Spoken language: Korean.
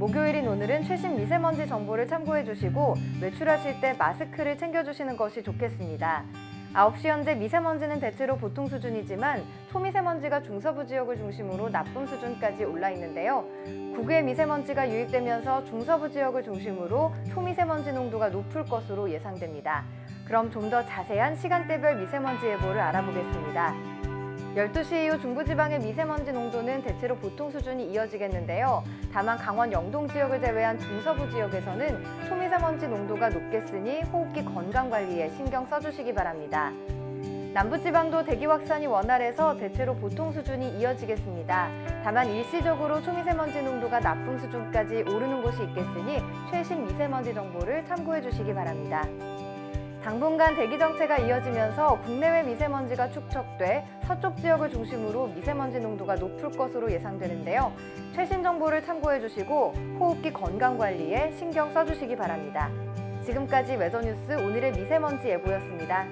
목요일인 오늘은 최신 미세먼지 정보를 참고해 주시고 외출하실 때 마스크를 챙겨 주시는 것이 좋겠습니다. 9시 현재 미세먼지는 대체로 보통 수준이지만 초미세먼지가 중서부 지역을 중심으로 나쁨 수준까지 올라 있는데요. 국외 미세먼지가 유입되면서 중서부 지역을 중심으로 초미세먼지 농도가 높을 것으로 예상됩니다. 그럼 좀 더 자세한 시간대별 미세먼지 예보를 알아보겠습니다. 12시 이후 중부지방의 미세먼지 농도는 대체로 보통 수준이 이어지겠는데요. 다만 강원 영동 지역을 제외한 중서부 지역에서는 초미세먼지 농도가 높겠으니 호흡기 건강 관리에 신경 써주시기 바랍니다. 남부지방도 대기 확산이 원활해서 대체로 보통 수준이 이어지겠습니다. 다만 일시적으로 초미세먼지 농도가 나쁨 수준까지 오르는 곳이 있겠으니 최신 미세먼지 정보를 참고해 주시기 바랍니다. 당분간 대기 정체가 이어지면서 국내외 미세먼지가 축적돼 서쪽 지역을 중심으로 미세먼지 농도가 높을 것으로 예상되는데요. 최신 정보를 참고해 주시고 호흡기 건강 관리에 신경 써 주시기 바랍니다. 지금까지 외전뉴스 오늘의 미세먼지 예보였습니다.